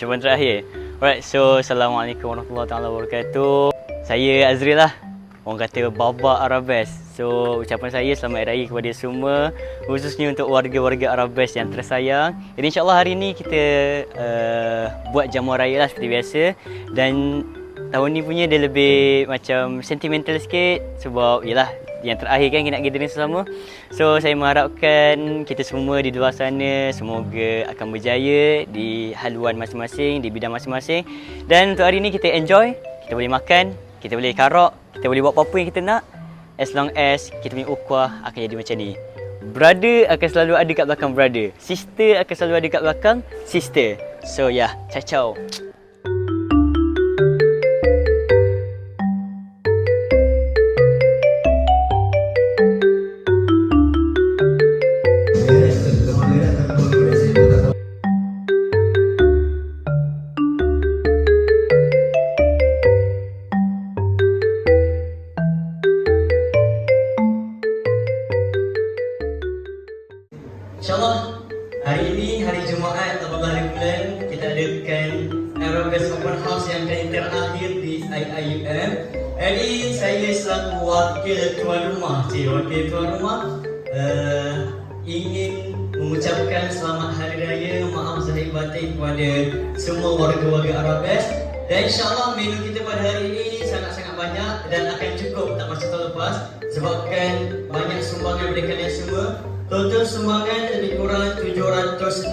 Ucapan terakhir. Alright, so Assalamualaikum warahmatullahi taala wabarakatuh. Saya Azril lah. Orang kata Baba Arabes. So, ucapan saya selamat hari raya kepada semua khususnya untuk warga-warga Arabes yang tersayang. Jadi insya-Allah hari ni kita uh, buat jamuan raya lah seperti biasa dan tahun ni punya dia lebih macam sentimental sikit sebab yalah yang terakhir kan kita nak gathering sesama. So saya mengharapkan kita semua di luar sana semoga akan berjaya di haluan masing-masing, di bidang masing-masing. Dan untuk hari ni kita enjoy, kita boleh makan, kita boleh karok, kita boleh buat apa-apa yang kita nak as long as kita punya ukhuwah akan jadi macam ni. Brother akan selalu ada kat belakang brother. Sister akan selalu ada kat belakang sister. So yeah, ciao ciao. Hari Jumaat 18 hari bulan kita adakan Aerobus Open House yang kali terakhir di IIUM. Jadi saya selaku wakil tuan rumah, cik wakil tuan rumah uh, ingin mengucapkan selamat hari raya maaf zahir batin kepada semua warga-warga Arabes dan insyaAllah menu kita pada hari ini sangat-sangat banyak dan akan cukup tak macam tahun lepas sebabkan banyak sumbangan daripada kalian semua Total sumbangan lebih kurang 760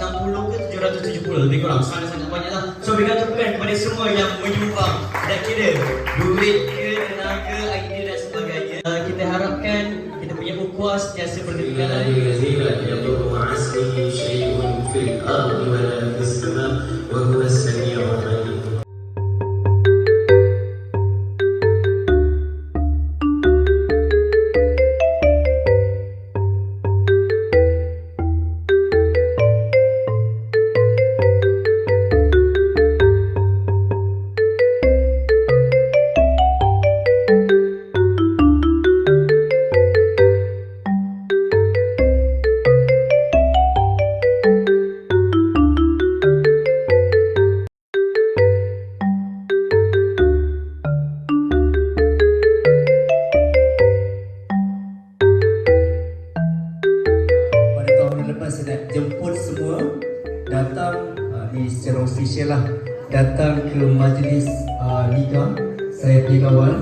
ke 770 Lebih kurang sangat-sangat banyak lah So berikan got kepada semua yang menyumbang Dan kira duit ke tenaga idea dan sebagainya. Uh, Kita harapkan kita punya ukuah setiasa berdekat Ya Allah Ya Allah Ya Allah Ya Allah Ya Allah Ya Allah Ya lepas saya nak jemput semua datang uh, ni secara official lah datang ke majlis uh, liga. Saya punya kawan